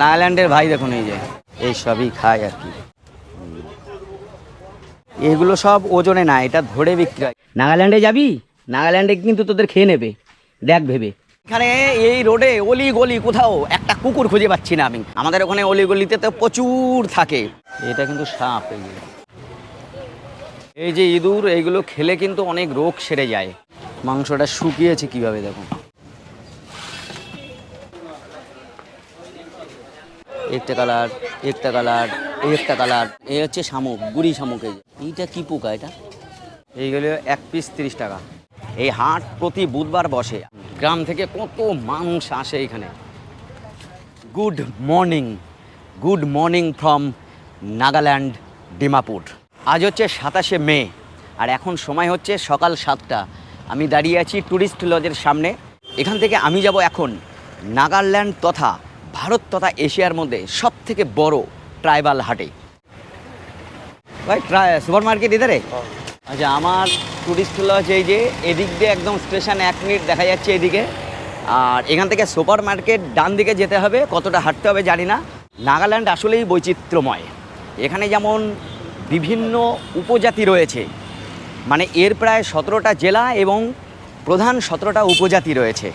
নাগাল্যান্ডের ভাই দেখুন এই যে। এই সবই খায় আর কি। এগুলো সব ওজনে না, এটা ধরে বিক্রি হয়। নাগাল্যান্ডে যাবি? নাগাল্যান্ডে কিন্তু তোদের খেয়ে নেবে। দেখ ভেবে। এখানে এই রোডে অলি গলি কোথাও, একটা কুকুর খুঁজে পাচ্ছি না আমি। আমাদের ওখানে অলি গলিতে তো প্রচুর থাকে। এটা কিন্তু সাপ এই এই যে ইঁদুর, এইগুলো খেলে কিন্তু অনেক রোগ সেরে যায়। মাংসটা শুকিয়েছে কীভাবে দেখো একটা কালার একটা কালার একটা কালার। এই হচ্ছে শামুক, গুড়ি শামুক এই এইটা কি পোকা এটা? এইগুলো এক পিস তিরিশ টাকা। এই হাট প্রতি বুধবার বসে। গ্রাম থেকে কত মানুষ আসে এখানে। Good morning good morning from Nagaland, Dimapur. আজ হচ্ছে সাতাশে মে, আর এখন সময় হচ্ছে সকাল সাতটা। আমি দাঁড়িয়ে আছি ট্যুরিস্ট লজের সামনে। এখান থেকে আমি যাব এখন নাগাল্যান্ড তথা ভারত তথা এশিয়ার মধ্যে সব থেকে বড় ট্রাইবাল হাটে। ভাই সুপার মার্কেট ইধারে? আচ্ছা আমার ট্যুরিস্ট লজ এই যে এদিক দিয়ে একদম স্টেশন এক মিনিট দেখা যাচ্ছে এদিকে। আর এখান থেকে সুপার মার্কেট ডান দিকে যেতে হবে কতটা হাঁটতে হবে জানি না। নাগাল্যান্ড আসলেই বৈচিত্র্যময়। এখানে যেমন বিভিন্ন উপজাতি রয়েছে মানে এর প্রায় সতেরোটা জেলা এবং প্রধান সতেরোটা উপজাতি রয়েছে।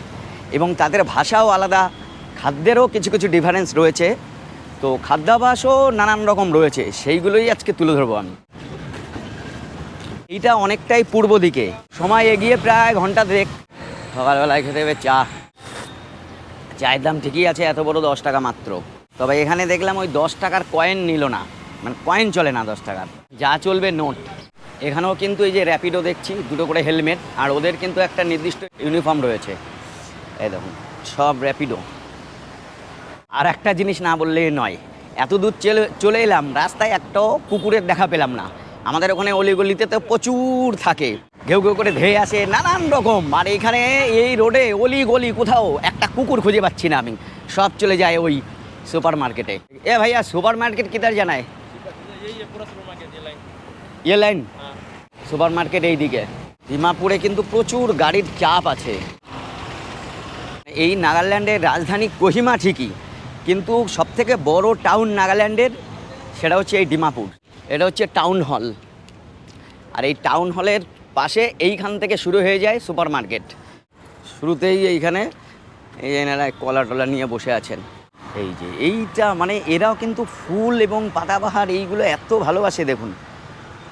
এবং তাদের ভাষাও আলাদা খাদ্যেরও কিছু কিছু ডিফারেন্স রয়েছে। তো খাদ্যাভাসও নানান রকম রয়েছে, সেইগুলোই আজকে তুলে ধরবো আমি। এইটা অনেকটাই পূর্ব দিকে। সময় এগিয়ে প্রায় ঘণ্টা দেখ সকালবেলায় খেতে হবে চা। চায়ের দাম ঠিকই আছে, এত বড় দশ টাকা মাত্র। তবে এখানে দেখলাম ওই দশ টাকার কয়েন নিল না। মানে কয়েন চলে না দশ টাকার। যা চলবে নোট এখানেও কিন্তু এই যে র্যাপিডো দেখছি, দুটো করে হেলমেট আর ওদের কিন্তু একটা নির্দিষ্ট ইউনিফর্ম রয়েছে। এই দেখুন, সব র্যাপিডো আর একটা জিনিস না বললেই নয়, এত দূর চলে চলে এলাম, রাস্তায় একটাও কুকুরের দেখা পেলাম না। আমাদের ওখানে অলিগলিতে তো প্রচুর থাকে। ঘেউ ঘেউ করে ধেয়ে আসে নানান রকম। আর এখানে এই রোডে অলি গলি কোথাও একটা কুকুর খুঁজে পাচ্ছি না আমি। সব চলে যায় ওই সুপার মার্কেটে এ ভাইয়া সুপার মার্কেট কিধার জানায়? ইয়ে লাইন। সুপার মার্কেট এই দিকে ডিমাপুরে কিন্তু প্রচুর গাড়ির চাপ আছে। এই নাগাল্যান্ডের রাজধানী কোহিমা ঠিকই। কিন্তু সবথেকে বড় টাউন নাগাল্যান্ডের সেটা হচ্ছে এই ডিমাপুর। এটা হচ্ছে টাউন হল আর এই টাউন হলের পাশে এইখান থেকে শুরু হয়ে যায় সুপার মার্কেট শুরুতেই এইখানে এই এনারা কলা টলা নিয়ে বসে আছেন। এই যে এইটা মানে এরাও কিন্তু ফুল এবং পাতাবাহার এইগুলো এত ভালোবাসে দেখুন।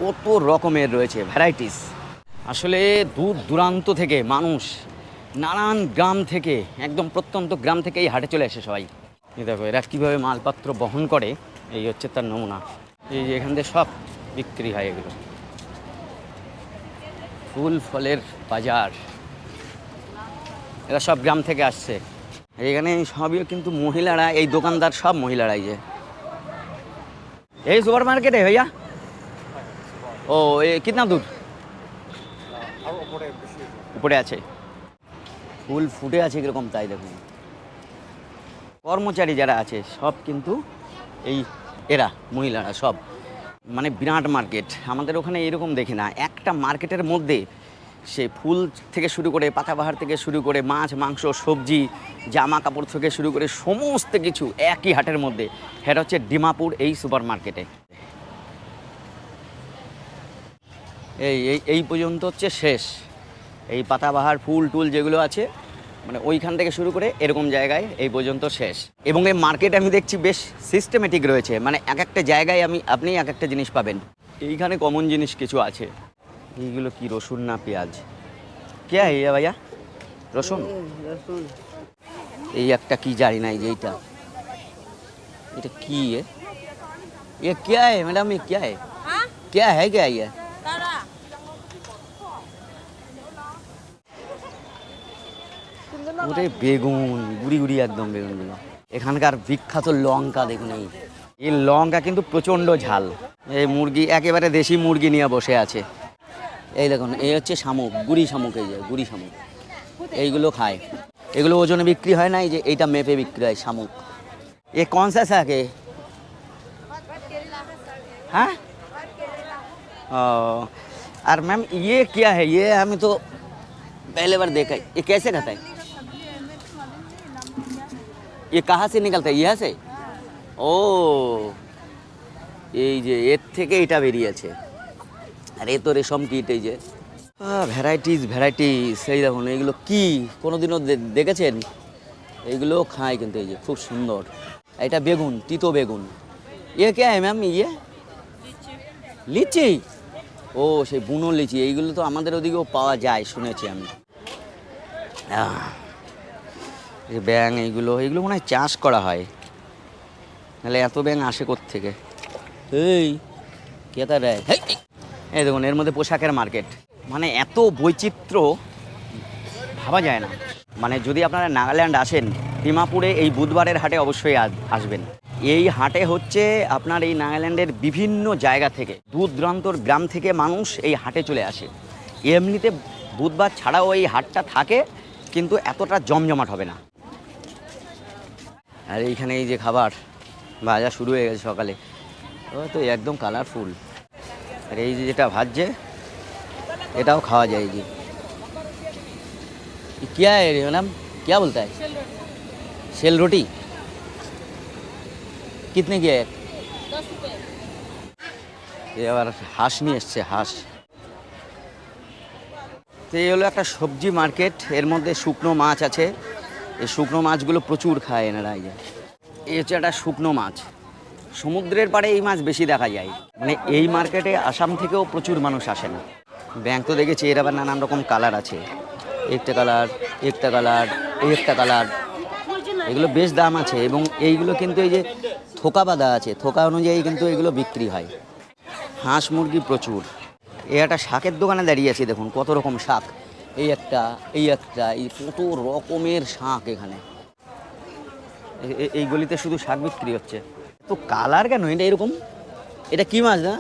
কত রকমের রয়েছে ভ্যারাইটিস আসলে দূর দূরান্ত থেকে মানুষ, নানান গ্রাম থেকে, একদম প্রত্যন্ত গ্রাম থেকে এই হাটে চলে আসে সবাই। এই দেখো এরা কীভাবে মালপত্র বহন করে এই হচ্ছে তার নমুনা। এই যে এখান থেকে সব বিক্রি হয় এগুলো। ফুল ফলের বাজার। এরা সব গ্রাম থেকে আসছে। এখানে সবই কিন্তু মহিলারা এই দোকানদার সব মহিলারাই যে। এই সুপার মার্কেটে ভাইয়া? ও এ কিতনা দূর? উপরে আছে। ফুল ফুটে আছে কীরকম তাই দেখুন। কর্মচারী যারা আছে, সব কিন্তু এই এরা, মহিলারা সব। মানে বিরাট মার্কেট। আমাদের ওখানে এরকম দেখি না। একটা মার্কেটের মধ্যে সে ফুল থেকে শুরু করে পাতাবাহার থেকে শুরু করে মাছ, মাংস, সবজি জামা কাপড় থেকে শুরু করে সমস্ত কিছু একই হাটের মধ্যে। সেটা হচ্ছে ডিমাপুর এই সুপার মার্কেটে এই এই পর্যন্ত হচ্ছে শেষ। এই পাতাবাহার, ফুল টুল যেগুলো আছে মানে ওইখান থেকে শুরু করে এরকম জায়গায় এই পর্যন্ত শেষ। এবং এই মার্কেট আমি দেখছি বেশ সিস্টেমেটিক রয়েছে। মানে এক একটা জায়গায় আমি আপনি এক একটা জিনিস পাবেন। এইখানে কমন জিনিস কিছু আছে। এইগুলো কি রসুন না পেঁয়াজ? কে ইয়া ভাইয়া? রসুন? এই একটা কি জানি না এইটা। এটা কি এ? কে ম্যাডাম কে কে হ্যাঁ কে ইয়া হ্যাঁ ওরে বেগুন গুড়ি গুড়ি একদম বেগুনগুলো এখানকার বিখ্যাত লঙ্কা দেখুন এই এই লঙ্কা কিন্তু প্রচণ্ড ঝাল এই মুরগি একেবারে দেশি মুরগি নিয়ে বসে আছে এই দেখুন এই হচ্ছে শামুক গুড়ি শামুক এই যে গুড়ি শামুক এইগুলো খায় এগুলো ওজনে বিক্রি হয় না এই যে এইটা মেপে বিক্রি হয় শামুক এ কন সা শাক है हाँ ओ, और मैम ये क्या है ये हमें तो पहले बार देखा है ये कैसे खाता है ये कहाँ से निकलता है यहाँ से ও এই যে এর থেকে এটা বেরিয়েছে আর এ তো রেশম কিট এই যে ভ্যারাইটিস ভ্যারাইটিস এই দেখুন এইগুলো কি কোনোদিনও দে- দেখেছেন এইগুলো খায় কিন্তু এই যে খুব সুন্দর এটা বেগুন তিতো বেগুন ইয়ে কে ম্যাম ইয়ে লিচি ও সেই বুনো লিচি এইগুলো তো আমাদের ওদিকেও পাওয়া যায় শুনেছি আমি আহ, এই যে ব্যাং এইগুলো এইগুলো মনে হয় চাষ করা হয়। নাহলে এত ব্যাং আসে থেকে এই কেতা। এই দেখুন, এর মধ্যে পোশাকের মার্কেট। মানে এত বৈচিত্র্য, ভাবা যায় না। মানে যদি আপনারা নাগাল্যান্ড আসেন ডিমাপুরে এই বুধবারের হাটে অবশ্যই আসবেন। এই হাটে হচ্ছে আপনার এই নাগাল্যান্ডের বিভিন্ন জায়গা থেকে দূর দূরান্তর গ্রাম থেকে মানুষ এই হাটে চলে আসে। এমনিতে বুধবার ছাড়াও এই হাটটা থাকে, কিন্তু এতটা জমজমাট হবে না। আর এইখানে এই যে খাবার ভাজা শুরু হয়ে গেছে সকালে ও তো একদম কালারফুল আর এই যে যেটা ভাজছে এটাও খাওয়া যায় এই যে ये क्या है ये मैडम क्या बोलता है सेल रोटी कितने की है এ আবার হাঁস নিয়ে এসছে হাঁস তো এই হলো একটা সবজি মার্কেট এর মধ্যে শুকনো মাছ আছে এই শুকনো মাছগুলো প্রচুর খায় এনারা এই যে। এই হচ্ছে একটা শুকনো মাছ। সমুদ্রের পাড়ে এই মাছ বেশি দেখা যায়। মানে এই মার্কেটে আসাম থেকেও প্রচুর মানুষ আসেন ব্যাংক তো দেখেছি, এর আবার নানান রকম কালার আছে। একটা কালার একটা কালার একটা কালার। এগুলো বেশ দাম আছে এবং এইগুলো কিন্তু এই যে থোকা বাঁধা আছে, থোকা অনুযায়ী কিন্তু এগুলো বিক্রি হয়। হাঁস মুরগি প্রচুর। এ একটা শাকের দোকানে দাঁড়িয়ে আছি, দেখুন কত রকম শাক। এই একটা এই একটা এই কত রকমের শাক এখানে। এই গলিতে শুধু শাক বিক্রি হচ্ছে। তো কালার কেন? এটা এরকম? এটা কি মাছ না?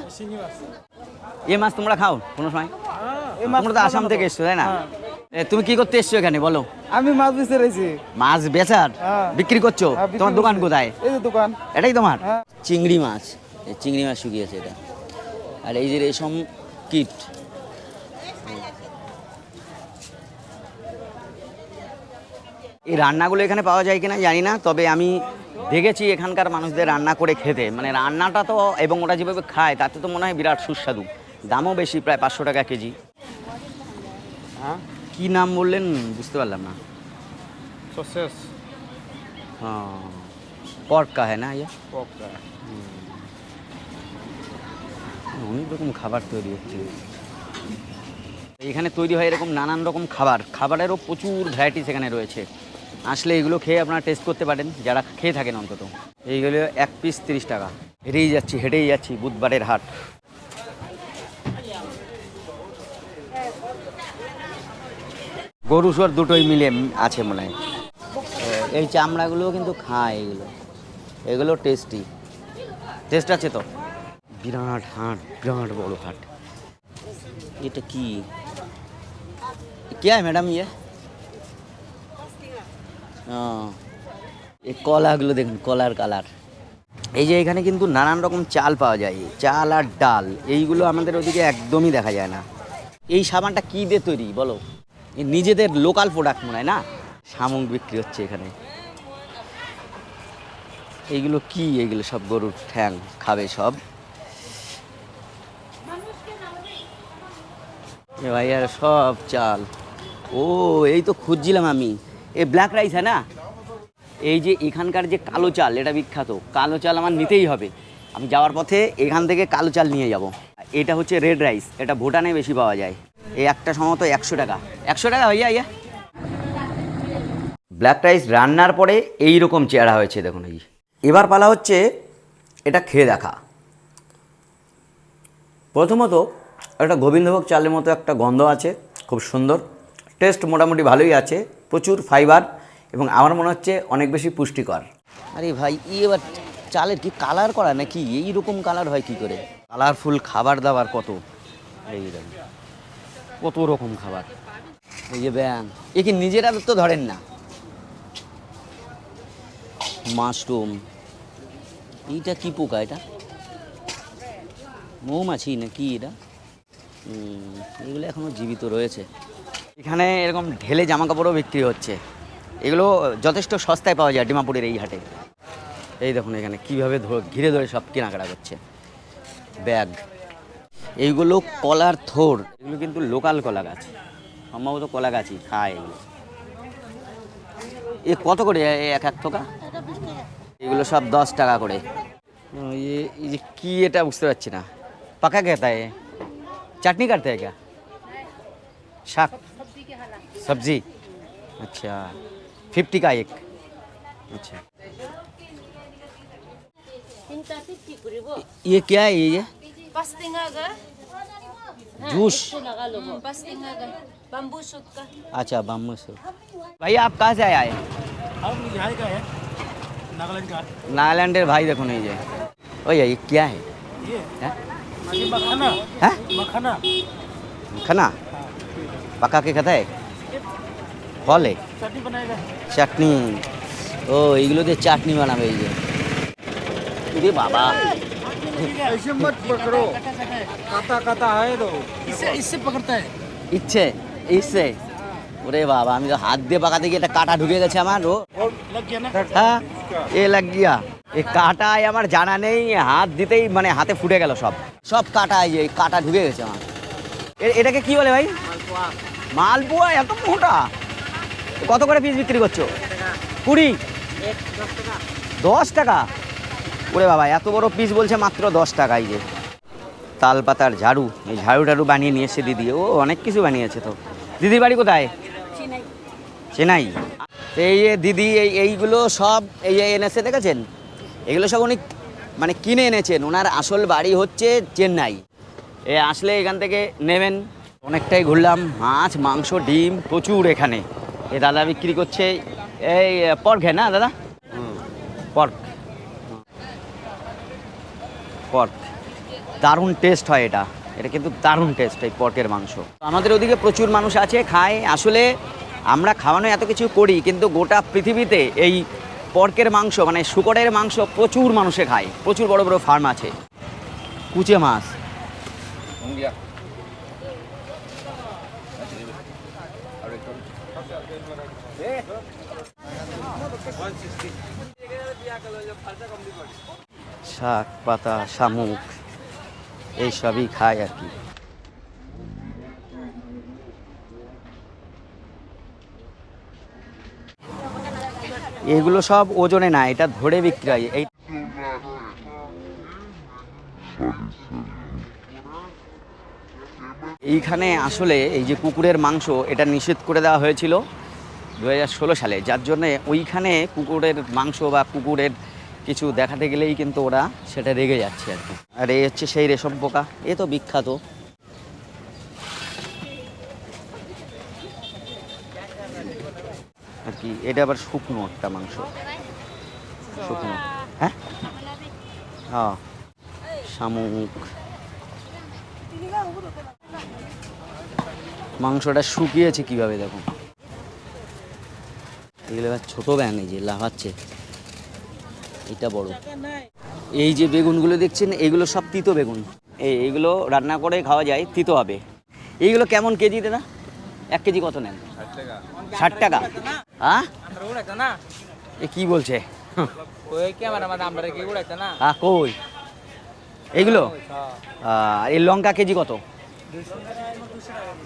এ মাছ তোমরা খাও কোনো সময়। তোমরা তো আসাম থেকে এসছো তাই না? তুমি কি করতে এসছো এখানে বলো। আমি মাছ বেচে মাছ বেচার? হ্যাঁ। বিক্রি করছ? হ্যাঁ, তোমার দোকান কোথায়? এই যে দোকান। এটাই তোমার? হ্যাঁ। চিংড়ি মাছ। চিংড়ি মাছ শুকিয়েছে এটা। আর এই যে রেশম কিট এই রান্নাগুলো এখানে পাওয়া যায় কিনা জানি না তবে আমি দেখেছি এখানকার মানুষদের রান্না করে খেতে। মানে রান্নাটা তো এবং ওরা যেভাবে খায় তাতে তো মনে হয় বিরাট সুস্বাদু। দামও বেশি প্রায় পাঁচশো টাকা কেজি। হ্যাঁ? কি নাম বললেন? বুঝতে পারলাম না। সসেস। हाँ পর্ক কা হ্যাঁ না ইয়ে? অনেক রকম খাবার তৈরি হচ্ছে। এখানে তৈরি হয় এরকম নানান রকম খাবার। খাবারেরও প্রচুর ভ্যারাইটিস এখানে রয়েছে। আসলে এগুলো খেয়ে আপনারা টেস্ট করতে পারেন যারা খেয়ে থাকেন অন্তত এইগুলো এক পিস তিরিশ টাকা হেঁটেই যাচ্ছি হেঁটেই যাচ্ছি বুধবারের হাট গরু সর দুটোই মিলে আছে মনে হয় এই চামড়াগুলোও কিন্তু খায় এগুলো এগুলো টেস্টি টেস্ট আছে তো বিরাট হাট বিরাট বড় হাট এটা কি क्या है मैडम ये हाँ, এই কলাগুলো দেখুন, কলার কালার। এই যে এখানে কিন্তু নানান রকম চাল পাওয়া যায়, চাল আর ডাল, এইগুলো আমাদের ওদিকে একদমই দেখা যায় না। এই সাবানটা কী দিয়ে তৈরি বলো? নিজেদের লোকাল প্রোডাক্ট মনে হয় না? শামুক বিক্রি হচ্ছে এখানে। এইগুলো কি? এইগুলো সব গরুর ঠ্যাং, খাবে সব। ভাই, আর সব চাল। ও, এই তো খুঁজছিলাম আমি। এ ব্ল্যাক রাইস হ্যাঁ না? এই যে এখানকার যে কালো চাল, এটা বিখ্যাত। কালো চাল আমার নিতেই হবে। আমি যাওয়ার পথে এখান থেকে কালো চাল নিয়ে যাব। এটা হচ্ছে রেড রাইস এটা ভুটানে বেশি পাওয়া যায়। এই একটা সম্ভবত একশো টাকা। একশো টাকা ভাইয়া, ইয়া। ব্ল্যাক রাইস রান্নার পরে এই রকম চেহারা হয়েছে, দেখুন এই এবার পালা হচ্ছে এটা খেয়ে দেখা। প্রথমত একটা গোবিন্দভোগ চালের মতো একটা গন্ধ আছে, খুব সুন্দর। টেস্ট মোটামুটি ভালোই আছে। প্রচুর ফাইবার এবং আমার মনে হচ্ছে অনেক বেশি পুষ্টিকর। আরে ভাই ই এবার চালের কি কালার করা নাকি? এই রকম কালার হয় কি করে? কালারফুল খাবার দাবার কত? এই কত রকম খাবার। এই যে ব্যাং এ কি নিজেরা তো ধরেন না? মাশরুম। এইটা কি পোকা এটা? মৌমাছি না কি এটা? এগুলো এখনও জীবিত রয়েছে। এখানে এরকম ঢেলে জামা কাপড়ও বিক্রি হচ্ছে। এগুলো যথেষ্ট সস্তায় পাওয়া যায় ডিমাপুরের এই হাটে। এই দেখুন এখানে কীভাবে ঘিরে ধরে সব কেনাকাটা করছে। ব্যাগ। এইগুলো কলার থোর। এগুলো কিন্তু লোকাল কলা গাছ। সম্ভবত কলা গাছই খায় এগুলো। এ কত করে? এক এক থোকা? এগুলো সব দশ টাকা করে। এই যে কী এটা বুঝতে পারছি না। পাকা খেতায় চাটনি কাটতে একা শাক। सब्ज़ी। अच्छा फिफ्टी का एक। अच्छा. ये क्या है ये जूस। shoot ka. अच्छा बम्बू सूप। भाई आप कहाँ से आए हम यहाँ का है नागालैंड का। नागालैंडेर भाई देखो नहीं जे ओ ये क्या है? ये। हैं? मखाना। हैं? मखाना। खाना पका के खाता है? ফল है चटनी बनाएगा চাটনি ও এইগুলো দিয়ে চাটনি বানাবে এই যে ইরে বাবা ऐसे मत पकड़ो काटा काटा है तो इससे इससे पकड़ता है ইচ্ছে ইচ্ছে ওরে বাবা আমি তো হাত দিয়ে পাকাতে গিয়ে একটা কাটা ঢুকে গেছে আমার ও और लग गया ना হ্যাঁ এ লাগ গিয়া এই কাটায় আমার জানা নেই হাত দিতেই মানে হাতে ফুটে গেল সব সব কাটা এই যে এই কাটা ঢুকে গেছে আমার এ- এটাকে কি বলে ভাই মালপোয়া এত মোটা কত করে পিস বিক্রি করছ? কুড়ি? দশ টাকা? ওরে বাবা এত বড় পিস বলছে মাত্র দশ টাকাই যে। তাল পাতার ঝাড়ু এই ঝাড়ু টাড়ু বানিয়ে নিয়ে এসে দিদি। ও অনেক কিছু বানিয়েছে তো। দিদির বাড়ি কোথায়? চেনাই এই যে দিদি এই এইগুলো সব এই যে এনেছে দেখেছেন? এগুলো সব উনি মানে কিনে এনেছেন। ওনার আসল বাড়ি হচ্ছে চেন্নাই। এ আসলে এখান থেকে নেবেন। অনেকটাই ঘুরলাম। মাছ মাংস ডিম প্রচুর এখানে। এ দাদা বিক্রি করছে, এই পর্ক হ্যাঁ না দাদা? পর্ক পর্ক দারুণ টেস্ট হয় এটা। এটা কিন্তু দারুণ টেস্ট এই পর্কের মাংস। আমাদের ওদিকে প্রচুর মানুষ আছে, খায়। আসলে আমরা খাওয়ানো এত কিছু করি, কিন্তু গোটা পৃথিবীতে এই পর্কের মাংস মানে শুকরের মাংস প্রচুর মানুষে খায়। প্রচুর বড় বড় ফার্ম আছে। কুচে মাছ। শাক, পাতা, শামুক, এইসবই খায় আর কি। এগুলো সব ওজনে না, এটা ধরে বিক্রি হয় এই এইখানে আসলে এই যে কুকুরের মাংস, এটা নিষেধ করে দেওয়া হয়েছিল। দু হাজার ষোলো সালে, যার জন্যে ওইখানে কুকুরের মাংস বা কুকুরের কিছু দেখাতে গেলেই কিন্তু ওরা সেটা রেগে যাচ্ছে আর কি। আর এই হচ্ছে সেই রেশম পোকা, এ তো বিখ্যাত। আর কি, এটা আবার শুকনো একটা মাংস। শুকনো। হ্যাঁ? হ্যাঁ। শামুক। মাংসটা শুকিয়েছে কীভাবে দেখো এগুলো ছোটো ব্যাং এই যে, লাফাচ্ছে। এটা বড়। এই যে বেগুনগুলো দেখছেন, এগুলো সব তিতো বেগুন। এই এইগুলো রান্না করে খাওয়া যায়, তিতো হবে। এইগুলো কেমন কেজি দাদা? এক কেজি কত নেন? ষাট টাকা। হ্যাঁ এ কি বলছে? কই? এইগুলো এই লঙ্কা কেজি কত?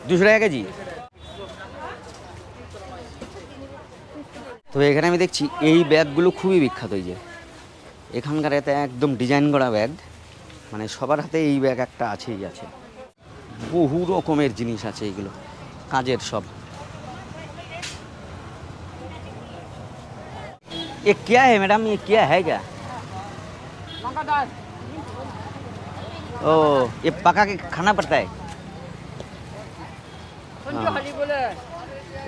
দুশো টাকা কেজি। তো এখানে আমি দেখছি এই ব্যাগগুলো খুবই বিখ্যাত এই যে এখানকার এতে একদম ডিজাইন করা ব্যাগ মানে সবার হাতে এই ব্যাগ একটা আছেই আছে বহু রকমের জিনিস আছে এইগুলো কাজের সব ये क्या है मैडम ये क्या है क्या ओ ये पका के खाना पड़ता है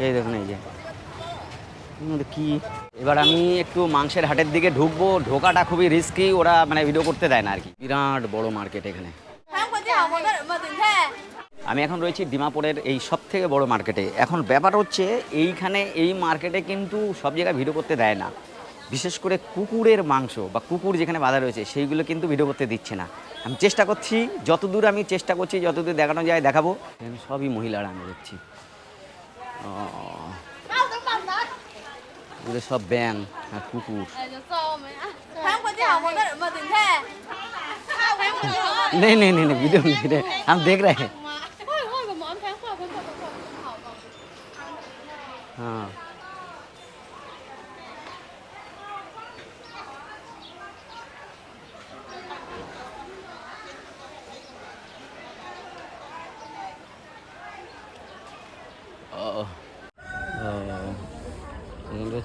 এই দেখুন এই যে উম, কি? এবার আমি একটু মাংসের হাটের দিকে ঢুকবো, ঢোকাটা খুবই রিস্কি ওরা মানে ভিডিও করতে দেয় না আর কি। বিরাট বড় মার্কেট এখানে। আমি এখন রয়েছি ডিমাপুরের এই সব থেকে বড় মার্কেটে এখন ব্যাপার হচ্ছে, এইখানে এই মার্কেটে কিন্তু সব জায়গায় ভিডিও করতে দেয় না। বিশেষ করে কুকুরের মাংস বা কুকুর যেখানে বাধা রয়েছে, সেইগুলো কিন্তু ভিডিও করতে দিচ্ছে না। আমি চেষ্টা করছি, যতদূর আমি চেষ্টা করছি, যতদূর দেখানো যায় দেখাবো। সবই মহিলারা আমি দেখছি। এগুলো সব ব্যাং আর কুকুর Tháng qua chứ không có đất mà tỉnh thế नहीं नहीं नहीं नहीं वीडियो नहीं वीडियो हम देख रहे हैं हाँ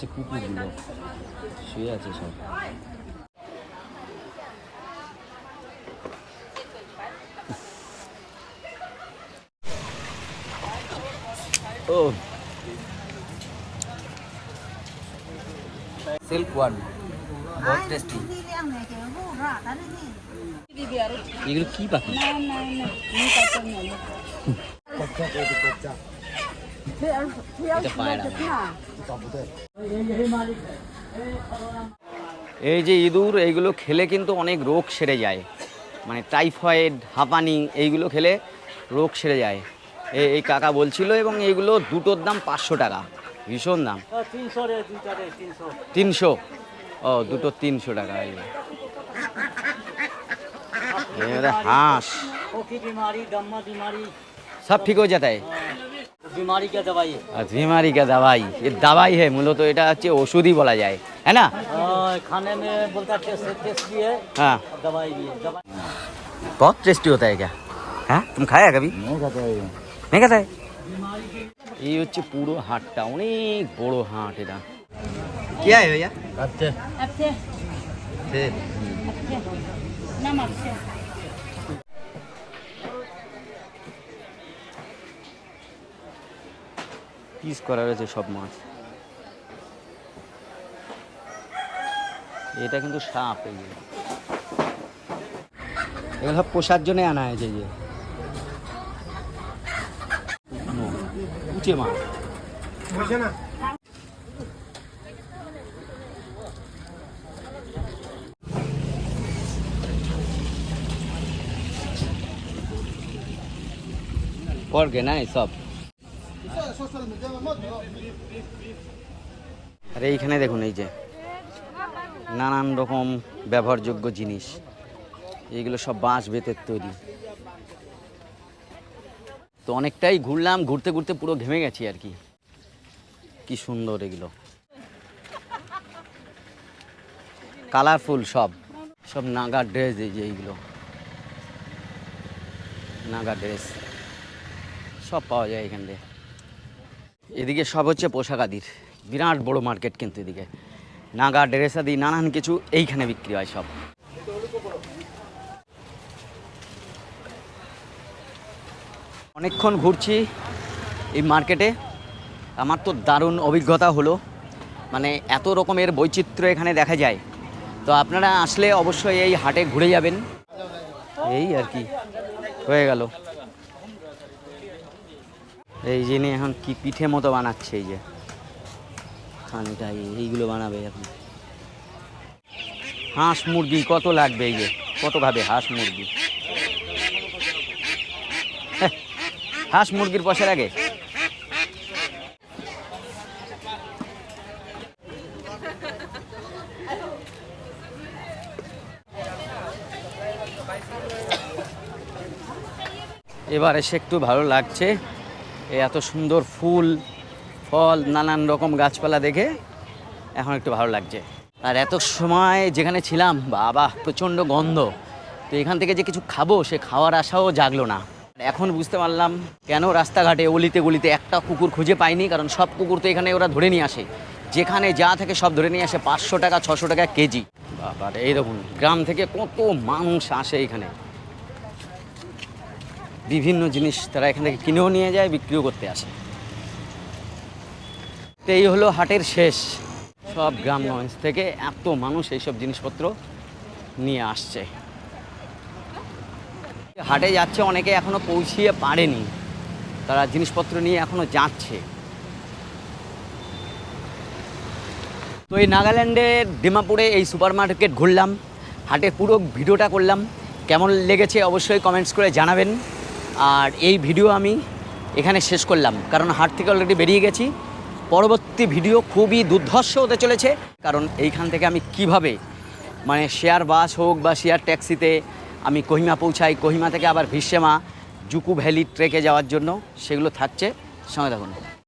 রয়েছে কুকুরগুলো শুয়ে আছে সব। ও। সিল্ক ওয়ান বহুত টেস্টি এগুলো কি পাখি? এই যে ইঁদুর এইগুলো খেলে কিন্তু অনেক রোগ সেরে যায়। মানে টাইফয়েড হাঁপানি এইগুলো খেলে রোগ সেরে যায়। এই কাকা বলছিল এবং এইগুলো দুটোর দাম পাঁচশো টাকা। ভীষণ দাম। তিনশো? ও দুটো তিনশো টাকা। হাঁস। সব ঠিক হয়ে তাই? बीमारी क्या दवाई है আর बीमारी का दवाई ये दवाई है মূলত এটা হচ্ছে ওষুধই বলা যায় है ना हाँ, खाने में बोलता टेस्ट टेस्ट भी है हाँ और दवाई भी है दवाई बहुत टेस्टी होता है क्या হ্যাঁ তুমি খায়া কবি नहीं खाता है মেঘা তাই এই হচ্ছে পুরো হাটটা অনেক বড় হাট এটা কি আয় ভাইয়া खाते পিস করা রয়েছে সব মাছ। এটা কিন্তু সাপ এগুলো এগুলো সব পোষার জন্যে আনা হয়েছে যে। উঁচে মাছ। না সব? আর এইখানে দেখুন এই যে নানান রকম ব্যবহারযোগ্য জিনিস। এইগুলো সব বাঁশ বেতের তৈরি। তো অনেকটাই ঘুরলাম, ঘুরতে ঘুরতে পুরো ঘেমে গেছি আর কি। কি সুন্দর এগুলো। কালারফুল সব। সব নাগা ড্রেস এই যে এইগুলো। নাগা ড্রেস। সব পাওয়া যায় এখান থেকে এদিকে সব হচ্ছে পোশাক আদির। বিরাট বড় মার্কেট কিন্তু এদিকে। নাগা ড্রেস আদি নানান কিছু এইখানে বিক্রি হয় সব। অনেকক্ষণ ঘুরছি এই মার্কেটে। আমার তো দারুণ অভিজ্ঞতা হলো। মানে এত রকমের বৈচিত্র্য এখানে দেখা যায়। তো আপনারা আসলে অবশ্যই এই হাটে ঘুরে যাবেন। এই আর কি, হয়ে গেল। এই যে এখন কি পিঠে মতো বানাচ্ছে এই যে। এই- এইগুলো বানাবে এখন। হাঁস মুরগি কত লাগবে এই যে? কত খাবে হাঁস মুরগি? হাঁস মুরগির পয়সা লাগে? এবার এসে একটু ভালো লাগছে। এত সুন্দর ফুল। ফল, নানান রকম গাছপালা দেখে এখন একটু ভালো লাগছে। আর এত সময় যেখানে ছিলাম, বাবা, প্রচণ্ড গন্ধ। তো এখান থেকে যে কিছু খাব, সে খাওয়ার আশাও জাগলো না। এখন বুঝতে পারলাম কেন রাস্তাঘাটে অলিতে গলিতে একটা কুকুর খুঁজে পাইনি, কারণ সব কুকুর তো এখানে ওরা ধরে নিয়ে আসে। যেখানে যা থাকে সব ধরে নিয়ে আসে পাঁচশো টাকা, ছশো টাকা কেজি। বাবা এই দেখুন, গ্রাম থেকে কত মানুষ আসে এখানে। বিভিন্ন জিনিস তারা এখান থেকে কিনেও নিয়ে যায়, বিক্রিও করতে আসে। তো এই হলো হাটের শেষ। সব গ্রামগঞ্জ থেকে এত মানুষ এইসব জিনিসপত্র নিয়ে আসছে। হাটে যাচ্ছে অনেকে এখনও পৌঁছিয়ে পারেনি। তারা জিনিসপত্র নিয়ে এখনও যাচ্ছে। তো এই নাগাল্যান্ডের ডিমাপুরে এই সুপার মার্কেট ঘুরলাম। হাটের পুরো ভিডিওটা করলাম। কেমন লেগেছে অবশ্যই কমেন্টস করে জানাবেন। আর এই ভিডিও আমি এখানে শেষ করলাম। কারণ হাট থেকে অলরেডি বেরিয়ে গেছি। পরবর্তী ভিডিও খুবই দুর্ধর্ষ হতে চলেছে। কারণ এইখান থেকে আমি কীভাবে মানে শেয়ার বাস হোক বা শেয়ার ট্যাক্সিতে আমি কহিমা পৌঁছাই, কহিমা থেকে আবার ভিসেমা জুকু ভ্যালি ট্রেকে যাওয়ার জন্য, সেগুলো থাকছে। সঙ্গে থাকুন।